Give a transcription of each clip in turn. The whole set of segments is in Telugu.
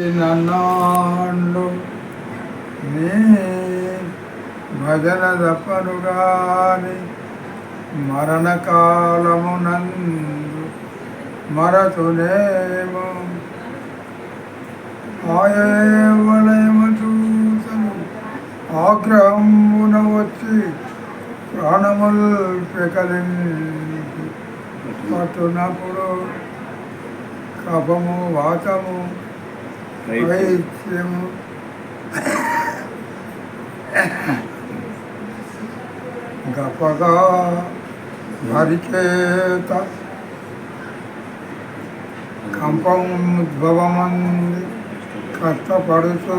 నన్నాండు నీ భజన దప్పను మరణకాలమునందు మరతునేమో ఆయవలయము చూసను. ఆగ్రహమున వచ్చి ప్రాణముల్ పెకలింది పట్టునప్పుడు కపము వాతము వైద్యము గపగా భరిచేత కంపం ఉద్భవమంది కష్టపడుతూ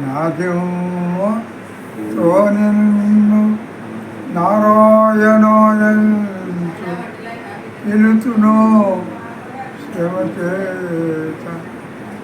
నాద్యము తో నిన్ను నారాయణాయంచు పిలుతును శ్రమ చేత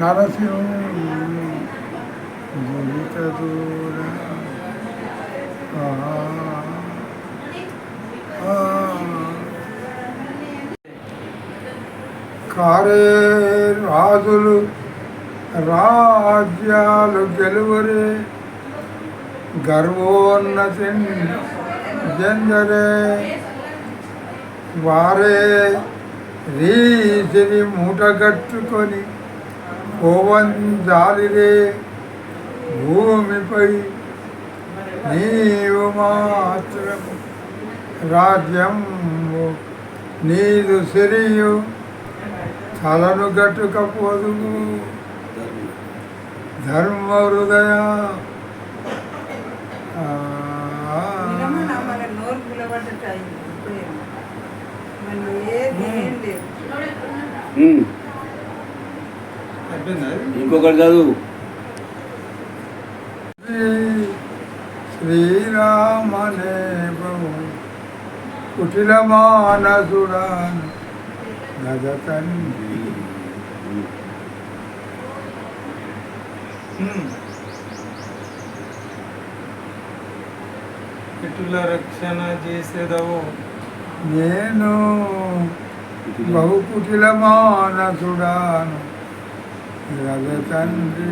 నరసింహ గురిత దూర కారే రాజులు రాజ్యాలు గెలువరే గర్వోన్నతి జంజరే. వారే రీతిని మూటగట్టుకొని పోవంజాలిరే భూమిపై నీవు మాత్రం రాజ్యము నీదు సిరియు తలను గట్టుకపోదు ధర్మ హృదయ. ఆ, ఇంకొకటి చదువు. శ్రీ శ్రీరామనే కుటిల ఇటుల రక్షణ చేసేదవు. నేను బహు కుటిల మానసుడాను. ரத தன்று